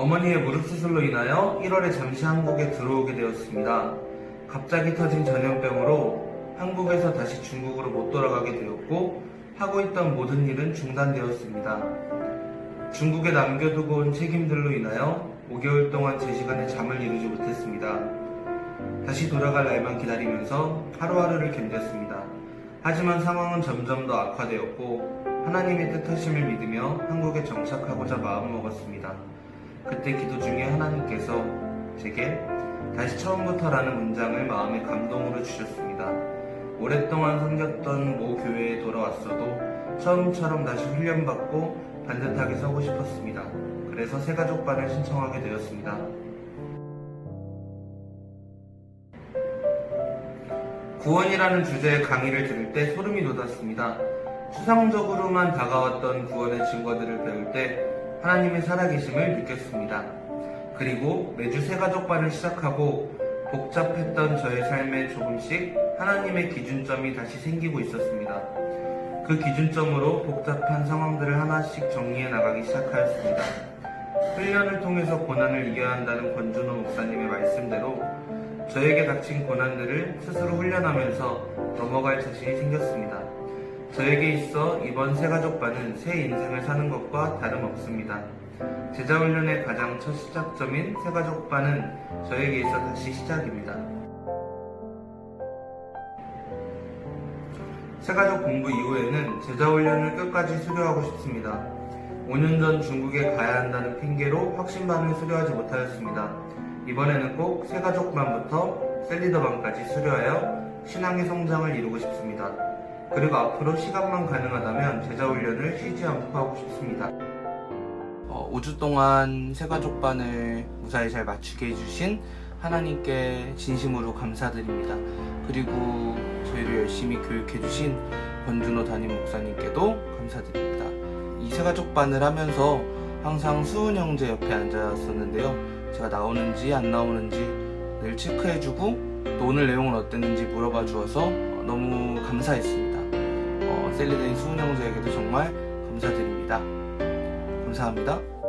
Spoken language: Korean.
어머니의 무릎 수술로 인하여 1월에 잠시 한국에 들어오게 되었습니다. 갑자기 터진 전염병으로 한국에서 다시 중국으로 못 돌아가게 되었고 하고 있던 모든 일은 중단되었습니다. 중국에 남겨두고 온 책임들로 인하여 5개월 동안 제 시간에 잠을 이루지 못했습니다. 다시 돌아갈 날만 기다리면서 하루하루를 견뎠습니다. 하지만 상황은 점점 더 악화되었고 하나님의 뜻하심을 믿으며 한국에 정착하고자 마음을 먹었습니다. 그때 기도 중에 하나님께서 제게 다시 처음부터라는 문장을 마음의 감동으로 주셨습니다. 오랫동안 섬겼던 모 교회에 돌아왔어도 처음처럼 다시 훈련받고 반듯하게 서고 싶었습니다. 그래서 새가족반을 신청하게 되었습니다. 구원이라는 주제의 강의를 들을 때 소름이 돋았습니다. 추상적으로만 다가왔던 구원의 증거들을 배울 때 하나님의 살아계심을 느꼈습니다. 그리고 매주 새가족반을 시작하고 복잡했던 저의 삶에 조금씩 하나님의 기준점이 다시 생기고 있었습니다. 그 기준점으로 복잡한 상황들을 하나씩 정리해 나가기 시작하였습니다. 훈련을 통해서 고난을 이겨야 한다는 권준호 목사님의 말씀대로 저에게 닥친 고난들을 스스로 훈련하면서 넘어갈 자신이 생겼습니다. 저에게 있어 이번 새가족반은 새 인생을 사는 것과 다름없습니다. 제자훈련의 가장 첫 시작점인 새가족반은 저에게 있어 다시 시작입니다. 새가족 공부 이후에는 제자훈련을 끝까지 수료하고 싶습니다. 5년 전 중국에 가야 한다는 핑계로 확신반을 수료하지 못하였습니다. 이번에는 꼭 새가족반부터 셀리더반까지 수료하여 신앙의 성장을 이루고 싶습니다. 그리고 앞으로 시간만 가능하다면 제자 훈련을 쉬지 않고 하고 싶습니다. 5주 동안 새가족반을 무사히 잘 마치게 해주신 하나님께 진심으로 감사드립니다. 그리고 저희를 열심히 교육해주신 권준호 담임 목사님께도 감사드립니다. 이 새가족반을 하면서 항상 수은 형제 옆에 앉았었는데요. 제가 나오는지 안 나오는지 늘 체크해주고 또 오늘 내용은 어땠는지 물어봐 주어서 너무 감사했습니다. 어, 셀리데이 수은 형제에게도 정말 감사드립니다. 감사합니다.